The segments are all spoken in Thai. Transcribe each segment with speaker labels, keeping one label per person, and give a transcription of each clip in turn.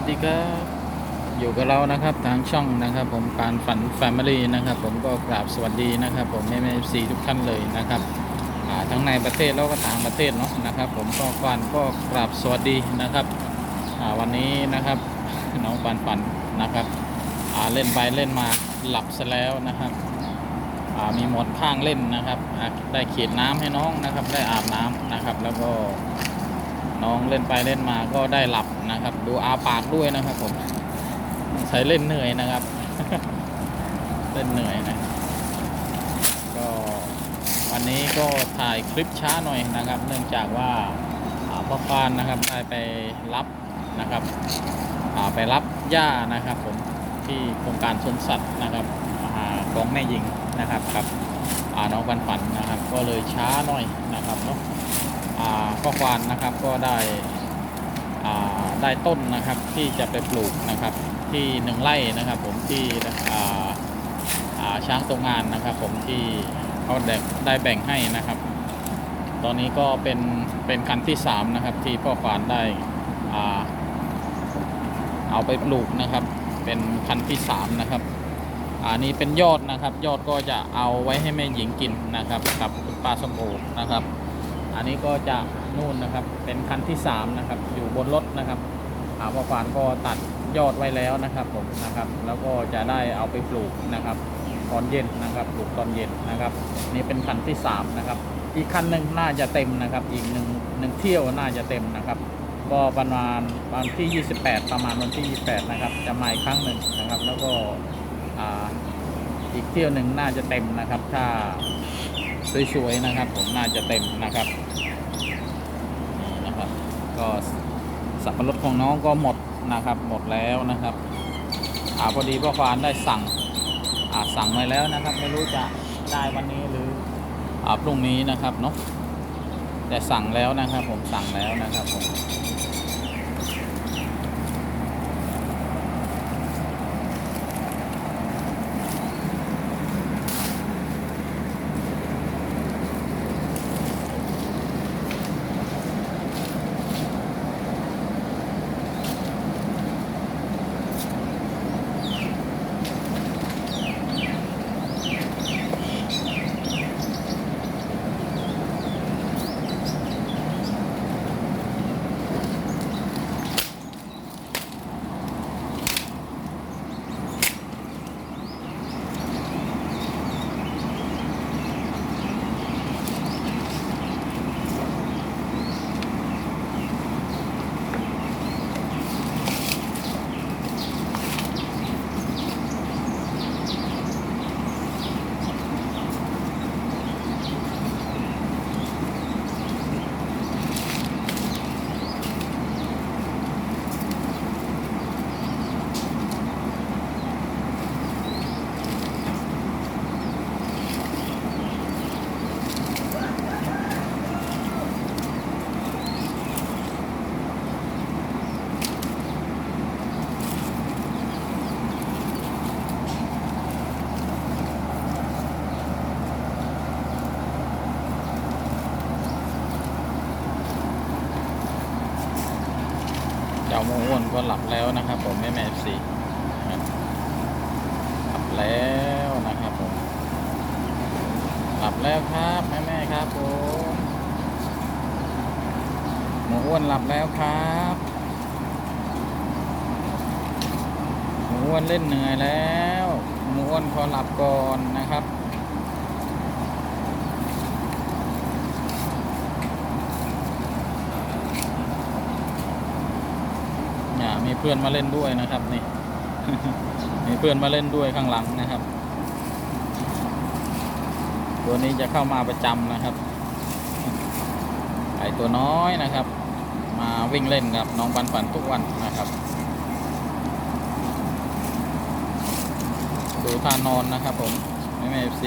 Speaker 1: สดีครับอยู่กับเรานะครับทางช่องนะครับ ผมการฝันแฟมิลี่นะครับ ผมก็กราบสวัสดีนะครับ ผมแม่แม่ซีทุกท่านเลยนะครับทั้งในประเทศแล้วก็ต่างประเทศเนาะนะครับ ผมก็ก่อนก็กราบสวัสดีนะครับวันนี้นะครับน้องปันปันนะครับเล่นไปเล่นมาหลับซะแล้วนะครับมีหมดข้างเล่นนะครับ ได้เขียนน้ำให้น้องนะครับ ได้อาบน้ำนะครับ แล้วก็น้องเล่นไปเล่นมาก็ได้หลับ นะครับ ดูอาปากด้วยนะครับผมใช้เล่นเหนื่อยนะครับ เล่นเหนื่อยนะก็วันนี้ก็ถ่ายคลิปช้าหน่อยนะครับ เนื่องจากว่าพ่อปานนะครับได้ไปรับนะครับไปรับย่านะครับ ผมที่โครงการสวนสัตว์นะครับอ่าของแม่หญิงนะครับกับน้องปันฝันนะครับ ก็เลยช้าหน่อยนะครับเนาะอ่าข้อควานนะครับก็ได้ ได้ต้นนะครับที่จะไปปลูกนะครับที่หนึ่งไร่นะครับ ผมที่ช้างตรงงานนะครับ ผมที่เขาได้แบ่งให้นะครับ ตอนนี้ก็เป็นเป็นคันที่สามนะครับที่พ่อควานได้เอาไปปลูกนะครับ เป็นคันที่สามนะครับอันนี้เป็นยอดนะครับ ยอดก็จะเอาไว้ให้แม่หญิงกินนะครับกับคุณป้าสมโอนะครับ อันนี้ก็จะ นู่นนะครับ เป็นคันที่สามนะครับ อยู่บนรถนะครับอาพ่อควานก็ตัดยอดไว้แล้วนะครับผมนะครับ แล้วก็จะได้เอาไปปลูกนะครับ ตอนเย็นนะครับ ปลูกตอนเย็นนะครับ นี่เป็นคันที่สามนะครับ อีกคันหนึ่งน่าจะเต็มนะครับ อีกหนึ่งหนึ่งเที่ยวน่าจะเต็มนะครับ ก็ประมาณวันที่ 28 ประมาณวันที่ 28 นะครับ จะมาอีกครั้งหนึ่งนะครับ แล้วก็ออีกเที่ยวหนึ่งน่าจะเต็มนะครับ ถ้าสวยๆนะครับ ผมน่าจะเต็มนะครับ ก็สับปะรดของน้องก็หมดนะครับ หมดแล้วนะครับอาพอดีพ่อฟานได้สั่งอาสั่งไว้แล้วนะครับ ไม่รู้จะได้วันนี้หรืออ่าพรุ่งนี้นะครับเนาะแต่สั่งแล้วนะครับ ผมสั่งแล้วนะครับผม ก็หลับแล้วนะครับ ผมแม่แม่สีหลับแล้วนะครับผมหลับแล้วครับแม่แม่ครับผมหมูอ้วนหลับแล้วครับหมูอ้วนเล่นเหนื่อยแล้วหมูอ้วนขอหลับก่อนนะครับ เนี่ย มีเพื่อนมาเล่นด้วยนะครับนี่ มีเพื่อนมาเล่นด้วยข้างหลังนะครับ ตัวนี้จะเข้ามาประจำนะครับไอตัวน้อยนะครับ มาวิ่งเล่นกับน้องปันปันทุกวันนะครับดูท่านอนนะครับผมไม่ไม่เ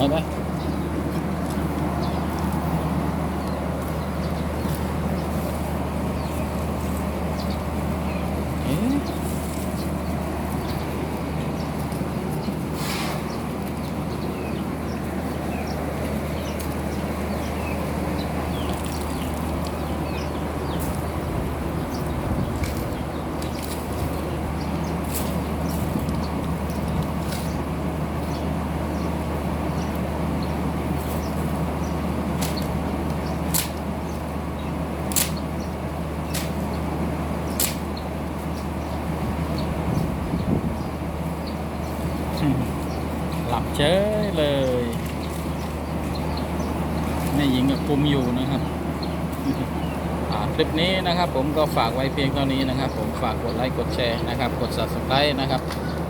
Speaker 1: 拜拜。 อฟซีเฉยเลยแม่หญิงก็คุมอยู่นะครับคลิปนี้นะครับ ผมก็ฝากไว้เพียงเท่านี้นะครับ ผมฝากกดไลค์กดแชร์นะครับ กด subscribe นะครับ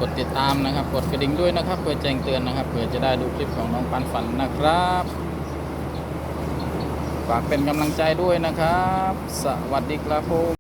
Speaker 1: กดติดตามนะครับ กดกระดิ่งด้วยนะครับ เพื่อแจ้งเตือนนะครับ เพื่อจะได้ดูคลิปของน้องปันฝันนะครับ ฝากเป็นกำลังใจด้วยนะครับ สวัสดีครับผม